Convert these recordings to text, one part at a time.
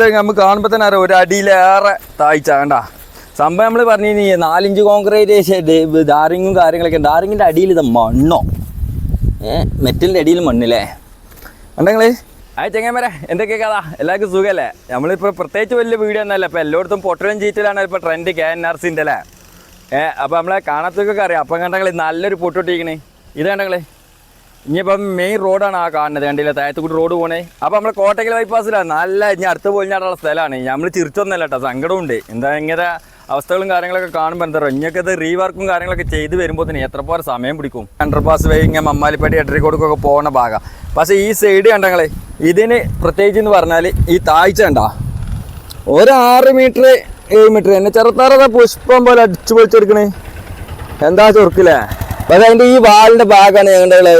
നമുക്ക് കാണുമ്പോൾ തന്നെ അറിയാം ഒരു അടിയിലേറെ താഴ്ച കണ്ട? സംഭവം നമ്മൾ പറഞ്ഞു കഴിഞ്ഞാൽ നാലിഞ്ച് കോൺക്രീറ്റ് ഡാറിങ്ങും കാര്യങ്ങളൊക്കെ ഡാറിങ്ങിന്റെ അടിയിൽ ഇത് മണ്ണോ? ഏ മെറ്റലിന്റെ അടിയിൽ മണ്ണില്ലേ? ഉണ്ടെങ്കിൽ ആ ചെങ്ങന്മാരെ എന്തൊക്കെ കഥ? എല്ലാവർക്കും സുഖമല്ലേ നമ്മളിപ്പോൾ പ്രത്യേകിച്ച് വലിയ വീഡിയോ ഒന്നല്ല ഇപ്പോൾ എല്ലായിടത്തും പൊട്ടലും ചീറ്റലാണ് ഇപ്പോൾ ട്രെൻഡ് കെ എൻ ആർ സിന്റെ അല്ലേ? ഏ അപ്പോൾ നമ്മളെ കാണാത്തൊക്കെ അറിയാം. അപ്പം കണ്ടെങ്കിൽ നല്ലൊരു പൊട്ടിട്ടിരിക്കണേ ഇത് കണ്ടെങ്കിൽ ഇനിയിപ്പം മെയിൻ റോഡാണ് ആ കാണുന്നത്. കണ്ടില്ല? താഴത്തുകൂടി റോഡ് പോണേ. അപ്പം നമ്മൾ കോട്ടയ്ക്കൽ ബൈപ്പാസിലാണ് നല്ല ഇനി അടുത്ത് പൊളിഞ്ഞാടുള്ള സ്ഥലമാണ്. നമ്മൾ തിരിച്ചൊന്നല്ല കേട്ടോ. സങ്കടമുണ്ട് എന്താ ഇങ്ങനെ അവസ്ഥകളും കാര്യങ്ങളൊക്കെ കാണുമ്പോൾ എന്താ പറയുക ഇങ്ങനൊക്കെ ഇത് റീവർക്കും കാര്യങ്ങളൊക്കെ ചെയ്ത് വരുമ്പോൾ തന്നെ എത്ര പോലെ സമയം പിടിക്കും. അണ്ടർപാസ് വഴി ഇങ്ങനെ മമ്മാലിപ്പടി എട്ടരിക്കോടുക്കൊക്കെ പോകുന്ന ഭാഗം. പക്ഷേ ഈ സൈഡ് കണ്ടങ്ങളെ ഇതിന് പ്രത്യേകിച്ച് എന്ന് പറഞ്ഞാൽ ഈ താഴ്ച കണ്ടാ? ഒരു ആറ് മീറ്റർ ഏഴ് മീറ്റർ എന്നെ ചെറുത്താറ പുഷ്പം പോലെ അടിച്ചു പൊളിച്ചെടുക്കണേ. എന്താ ചൊറുക്കില്ലേ? പക്ഷെ അതിന്റെ ഈ വാളിന്റെ ഭാഗമാണ് ഞങ്ങളുടെ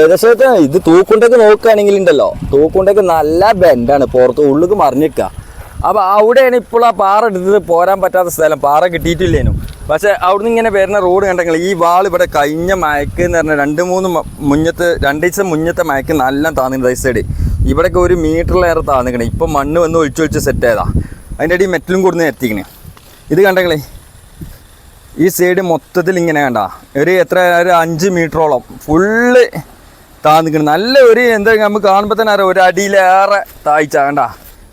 ഏകദേശം ഇത് തൂക്കുണ്ടൊക്കെ നോക്കുകയാണെങ്കിൽ ഉണ്ടല്ലോ. തൂക്കുണ്ടൊക്കെ നല്ല ബെൻഡാണ് പുറത്ത് ഉള്ളിക്ക് മറിഞ്ഞിക്ക അപ്പൊ അവിടെയാണ് ഇപ്പോൾ ആ പാറ എടുത്തത് പോരാൻ പറ്റാത്ത സ്ഥലം. പാറ കിട്ടിയിട്ടില്ലേനു. പക്ഷെ അവിടുന്ന് ഇങ്ങനെ വരുന്ന റോഡ് കണ്ടെങ്കിൽ ഈ വാൾ ഇവിടെ കഴിഞ്ഞ മയക്ക് എന്ന് പറഞ്ഞാൽ രണ്ട് മൂന്ന് മുന്നത്ത് രണ്ട് ദിവസം മുന്നത്തെ മയക്ക് നല്ല താന്നിട്ട് ഈ സൈഡ് ഇവിടെയൊക്കെ ഒരു മീറ്ററിലേറെ താന്നിക്കണേ. ഇപ്പം മണ്ണ് വന്ന് ഒഴിച്ചൊഴിച്ച് സെറ്റ് ആയതാ. അതിന്റെ അടി മെറ്റലും കൊടുന്ന് എത്തിക്കണേ. ഇത് കണ്ടെങ്കിലേ ഈ സൈഡ് മൊത്തത്തിൽ ഇങ്ങനെ കണ്ട. ഒരു എത്ര ഒരു അഞ്ച് മീറ്ററോളം ഫുള്ള് താന്നിക്കണം നല്ല ഒരു എന്താ നമുക്ക് കാണുമ്പോൾ തന്നെ അറിയാം ഒരു അടിയിലേറെ താഴ്ച കണ്ട.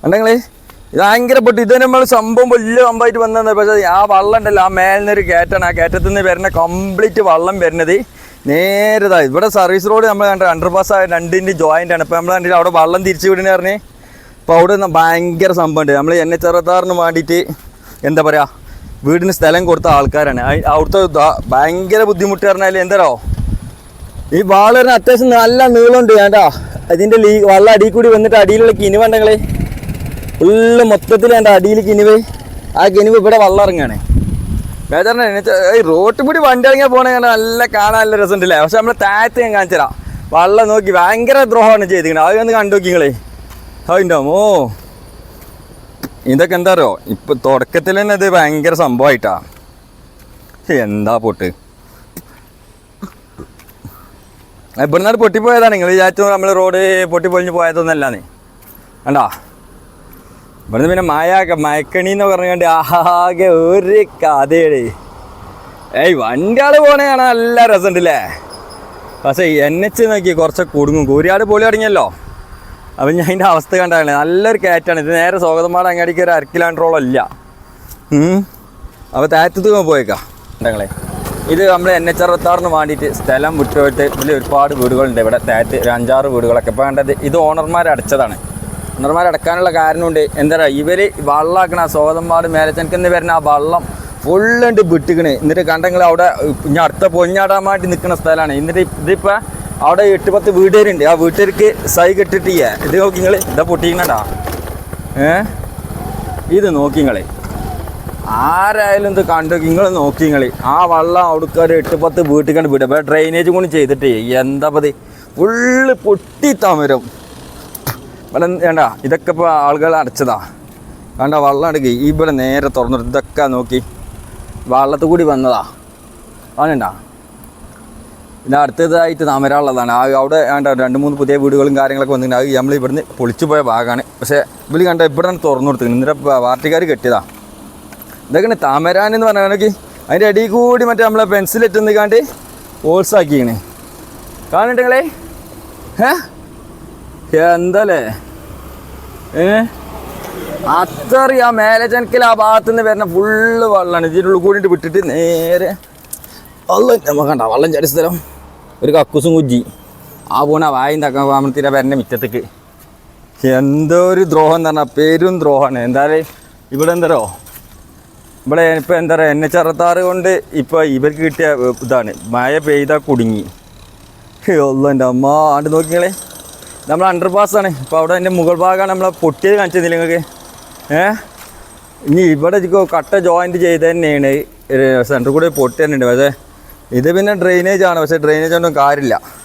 കണ്ടെങ്കിൽ ഇത് ഭയങ്കര പൊട്ടി. ഇത് നമ്മൾ സംഭവം വലിയ സംഭവമായിട്ട് വന്നത് പക്ഷേ ആ വള്ളം ഉണ്ടല്ലോ ആ മേലിനൊരു കയറ്റാണ്. ആ കയറ്റത്തിൽ നിന്ന് വരുന്ന കംപ്ലീറ്റ് വള്ളം വരുന്നത് നേരതാ ഇവിടെ സർവീസ് റോഡ് നമ്മൾ കണ്ട അണ്ടർ പാസ് ആയ രണ്ടിന്റെ ജോയിന്റ് ആണ്. ഇപ്പോൾ നമ്മൾ കണ്ടിട്ട് അവിടെ വള്ളം തിരിച്ചു വിടുന്ന പറഞ്ഞ്. അപ്പോൾ അവിടെ നിന്ന് ഭയങ്കര സംഭവമുണ്ട് നമ്മൾ എൻ എച്ച് അറുപത്താറിന് വേണ്ടിയിട്ട് എന്താ പറയുക വീടിന് സ്ഥലം കൊടുത്ത ആൾക്കാരാണ്. അവിടുത്തെ ഭയങ്കര ബുദ്ധിമുട്ട് പറഞ്ഞാൽ എന്തരോ? ഈ വാളറിന് അത്യാവശ്യം നല്ല നീളമുണ്ട് ഏണ്ടാ അതിന്റെ ലീ വള്ള അടിയിൽ കൂടി വന്നിട്ട് അടിയിലുള്ള കിനി ഉണ്ടെങ്കിൽ ഫുള്ള് മൊത്തത്തിൽ എന്റെ അടിയിൽ കിനിവ്. ആ കിനിവ് ഇവിടെ വള്ളം ഇറങ്ങുകയാണ് ബേജാറിന് ഈ റോട്ടിൽ കൂടി വണ്ടി ഇറങ്ങിയാൽ പോണേ നല്ല കാണാൻ നല്ല രസമുണ്ടല്ലേ? പക്ഷെ നമ്മൾ താഴത്ത് ഞാൻ കാണിച്ചു തരാം വള്ളം നോക്കി ഭയങ്കര ദ്രോഹമാണ് ചെയ്തിരിക്കുന്നത് അത് ഒന്ന് കണ്ടു നോക്കിങ്ങളേ അതിന്റെ ഓ ഇതൊക്കെ എന്താ അറിയോ? ഇപ്പൊ തുടക്കത്തിൽ തന്നെ ഇത് ഭയങ്കര സംഭവമായിട്ടാ എന്താ പൊട്ട്? ഇവിടുന്ന് പൊട്ടിപ്പോയതാണ്. നിങ്ങൾ വിചാരിച്ചു നമ്മൾ റോഡ് പൊട്ടിപ്പൊളിഞ്ഞ് പോയതൊന്നല്ലാന്ന്. കണ്ടാ? ഇവിടുന്ന് പിന്നെ മായ മയക്കണി എന്ന് പറഞ്ഞുകൊണ്ട് ആകെ ഒരു കഥയുടെ ഏയ് വണ്ടിയാൾ പോണേ നല്ല രസമുണ്ടല്ലേ പക്ഷേ എൻ എച്ച് നോക്കി കുറച്ച് കുടുങ്ങും. കൂരിയാട് പൊളി തുടങ്ങിയല്ലോ അപ്പം ഞാൻ അതിന്റെ അവസ്ഥ കണ്ടാണ്. നല്ലൊരു കയറ്റാണ് ഇത് നേരെ സ്വാഗതമാട് അങ്ങാടിക്ക് ഒരു അര കിലോമീറ്ററോളം ഇല്ല അപ്പോൾ താറ്റത്ത് പോയേക്കാം. ഇത് നമ്മൾ എൻ എച്ച് അറുപത്താറിന് വേണ്ടിയിട്ട് സ്ഥലം വിട്ടുപോയിട്ട് ഇതിൽ ഒരുപാട് വീടുകളുണ്ട്. ഇവിടെ താറ്റ് ഒരു അഞ്ചാറ് വീടുകളൊക്കെ. ഇപ്പോൾ വേണ്ടത് ഇത് ഓണർമാർ അടച്ചതാണ്. ഓണർമാർ അടക്കാനുള്ള കാരണമുണ്ട്. എന്താ പറയുക ഇവർ വള്ളമാക്കണ സ്വാഗതമാട് മേലച്ചനക്കെന്ന് വരുന്ന ആ വള്ളം ഫുള്ളുണ്ട് വിട്ടിക്കണ്. എന്നിട്ട് കണ്ടെങ്കിൽ അവിടെ ഇനി അടുത്ത പൊഞ്ഞാടാൻ വേണ്ടി നിൽക്കുന്ന സ്ഥലമാണ് എന്നിട്ട് ഇതിപ്പോൾ അവിടെ എട്ട് പത്ത് വീട്ടുകാരുണ്ട്. ആ വീട്ടുകാർക്ക് സൈ കെട്ടിട്ട് ഇത് നോക്കി നിങ്ങൾ ഇതാ പൊട്ടിക്കണടാ ഏ? ഇത് നോക്കി നിങ്ങൾ ആരായാലും ഇത് കണ്ടു നിങ്ങൾ നോക്കി നിങ്ങൾ ആ വള്ളം ഒരു എട്ട് പത്ത് വീട്ടിൽ കണ്ട് വിടും. അപ്പോൾ ഡ്രെയിനേജ് കൂടി ചെയ്തിട്ട്. എന്താ പതി ഫുള്ള് പൊട്ടി തമരും. ഇവിടെ വേണ്ട ഇതൊക്കെ ഇപ്പോൾ ആളുകൾ അടച്ചതാ. വേണ്ട വെള്ളം അടുക്കി. ഇവിടെ നേരെ തുറന്നിട്ട് ഇതൊക്കെ നോക്കി. വള്ളത്തിൽ കൂടി വന്നതാ. അവനുണ്ടാ പിന്നെ അടുത്തതായിട്ട് താമരാനുള്ളതാണ് ആ അവിടെ രണ്ട് മൂന്ന് പുതിയ വീടുകളും കാര്യങ്ങളൊക്കെ വന്നിട്ടുണ്ട്. അത് നമ്മൾ ഇവിടുന്ന് പൊളിച്ചു പോയ ഭാഗമാണ് പക്ഷേ ഇവർ കണ്ട ഇവിടെ തുറന്നു കൊടുത്തു ഇന്നിട്ട് പാർട്ടിക്കാർ കെട്ടിയതാ. ഇതൊക്കെയാണ് താമരാൻ എന്ന് പറഞ്ഞാണെങ്കിൽ അതിന്റെ അടിയിൽ കൂടി മറ്റേ നമ്മളെ പെൻസിൽ എത്തുന്ന നിൽക്കാണ്ട് ഓൾസാക്കിയാണ്. കാണിട്ടുങ്ങളേ ഏ എന്തല്ലേ? ഏ? അത്രയും ആ മേലെ ചെനക്കിൽ ആ ഭാഗത്തു നിന്ന് വരുന്ന ഫുള്ള് വെള്ളമാണ് ഇതിനുള്ളിൽ കൂടിയിട്ട് വിട്ടിട്ട് നേരെ വെള്ളം നമുക്ക് കണ്ട വെള്ളം ചാടിയ സ്ഥലം. ഒരു കക്കൂസും കുജ്ജി. ആ പോണ വായും തക്കാൻ പാമ്പത്തിന്റെ പേരന്റെ മിറ്റത്തേക്ക്. എന്തോ ഒരു ദ്രോഹം എന്ന് പറഞ്ഞാൽ പേരും ദ്രോഹമാണ്. എന്തായാലും ഇവിടെ എന്തരോ ഇവിടെ ഇപ്പോൾ എന്താ പറയുക എന്നെ ചെറുത്താറ് കൊണ്ട് ഇപ്പോൾ ഇവർക്ക് കിട്ടിയ ഇതാണ്. മഴ പെയ്താൽ കുടുങ്ങി. ഒന്നും എന്റെ അമ്മ. ആണ്ട് നോക്കിങ്ങളെ. നമ്മൾ അണ്ടർ പാസ്സാണ് ഇപ്പോൾ അവിടെ എന്റെ മുകൾ ഭാഗമാണ് നമ്മളെ പൊട്ടിയത് കാണിച്ചത് നിങ്ങൾക്ക്? ഏ? ഇനി ഇവിടെ കട്ട ജോയിന്റ് ചെയ്ത് തന്നെയാണ്. സെന്റർ കൂടെ പൊട്ടി തന്നെ ഉണ്ട് പക്ഷേ ഇത് പിന്നെ ഡ്രെയിനേജ് ആണ്. പക്ഷേ ഡ്രെയിനേജ് ഒന്നും കാര്യമില്ല.